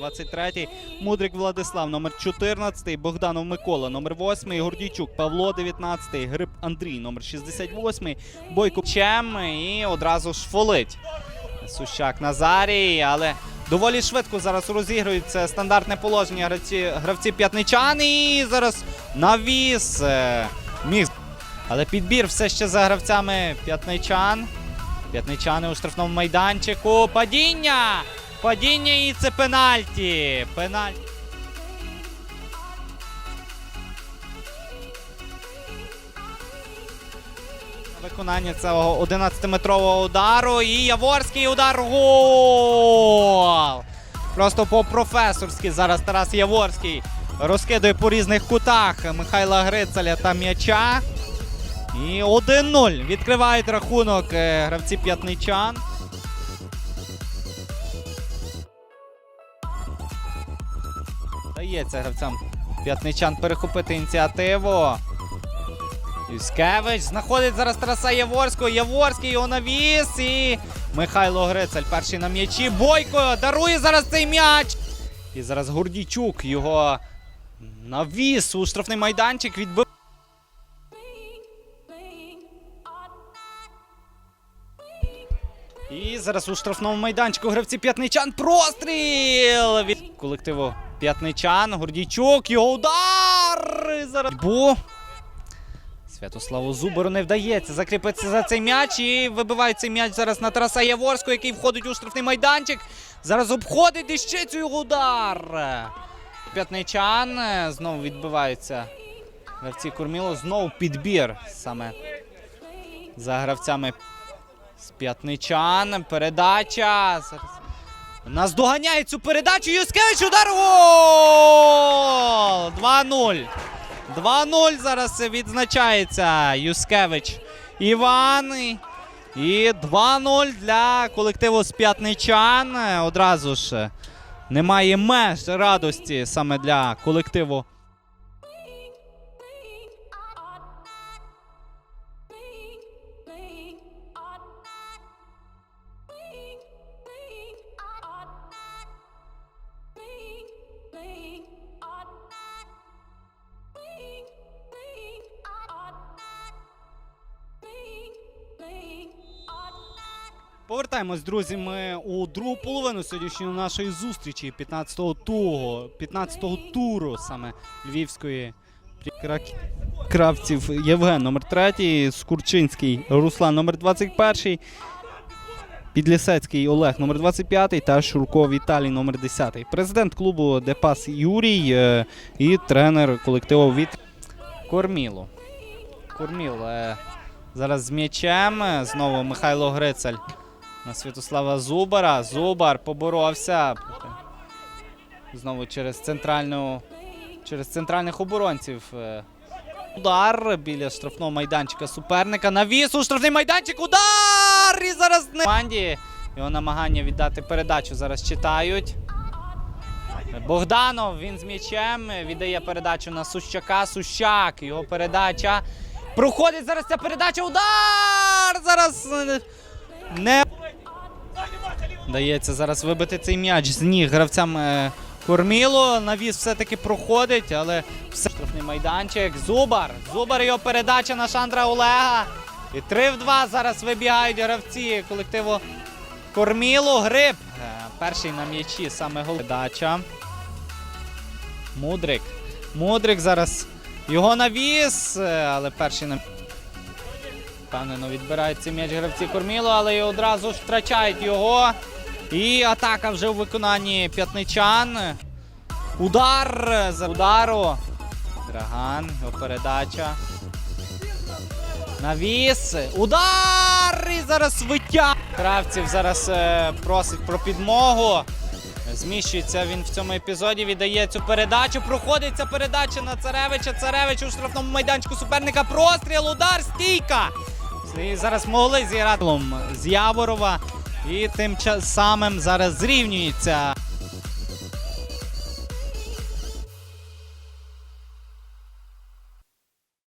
23, Мудрик Владислав, номер 14, Богданов Микола, номер 8, Гордійчук Павло, 19, Гриб Андрій, номер 68, Бойко Чем і одразу ж фолить. Сущак Назарій, але доволі швидко зараз розігрується стандартне положення гравці, гравці п'ятничан і зараз навіс е, міг. Але підбір все ще за гравцями п'ятничан. П'ятничани у штрафному майданчику. Падіння! Падіння і це пенальті. Пенальті. Виконання цього 11-метрового удару. І Яворський удар. Гол! Просто по-професорськи зараз Тарас Яворський розкидує по різних кутах Михайла Грицаля та м'яча. І 1-0. Відкривають рахунок е, гравці п'ятничан. Дається гравцям п'ятничан перехопити ініціативу. Юськевич знаходить зараз Тараса Яворського. Яворський його навіс. І Михайло Грицаль перший на м'ячі. Бойко дарує зараз цей м'яч. І зараз Гордійчук його навіс у штрафний майданчик відбив. І зараз у штрафному майданчику гравці п'ятничан. Простріл від колективу п'ятничан. Гордійчук. Його удар. І Зараз Бу. Святославу Зубору не вдається закріпитися за цей м'яч і вибиває цей м'яч зараз на Тараса Яворського, який входить у штрафний майданчик. Зараз обходить Дещицю його удар. П'ятничан е, знову відбиваються гравці Курміло. Знову підбір саме за гравцями з п'ятничан. Передача. Зараз. Наздоганяє цю передачу. Юскевич удар. Гол! 2-0. 2-0 зараз відзначається Юскевич Іван. І 2-0 для колективу з п'ятничан. Одразу ж немає меж радості саме для колективу. Повертаємось, друзі, ми у другу половину сьогоднішньої нашої зустрічі 15-го туру, 15-го туру саме Львівської Кравців Євген номер 3, Скурчинський Руслан номер 21, Підлісецький Олег номер 25 та Шурко Віталій номер 10. Президент клубу Депас Юрій е, і тренер колективу від Корміло. Корміл е, зараз з м'ячем. Знову Михайло Грицаль на Святослава Зубара. Зубар поборовся. Знову через центральну. Через центральних оборонців. е, Удар біля штрафного майданчика суперника. Навіс у штрафний майданчик. Удар! І зараз не команді. Його намагання віддати передачу зараз читають. Богданов, він з м'ячем. Віддає передачу на Сущака. Сущак. Його передача. Проходить зараз ця передача. Удар! Зараз е, не Дається зараз вибити цей м'яч з ніг гравцям е, Корміло. Навіс все-таки проходить, але все. Штрафний майданчик. Зубар. Зубар його передача на Шандра Олега. І 3 в 2 зараз вибігають гравці колективу Корміло. Гриб. Е, Перший на м'ячі саме гол. Передача. Мудрик. Мудрик зараз його навіс, е, але перший на Впевнено відбирають цей м'яч гравці Корміло, але і одразу ж втрачають його. І атака вже у виконанні п'ятничан. Удар за удару. Драган, його передача. Навіс. Удар! І зараз виття. Кравців зараз е, просить про підмогу. Зміщується він в цьому епізоді, віддає цю передачу. Проходить ця передача на Царевича. Царевич у штрафному майданчику суперника. Простріл, удар, стійка. І зараз могли зіграти з Яворова. І тим самим зараз зрівнюється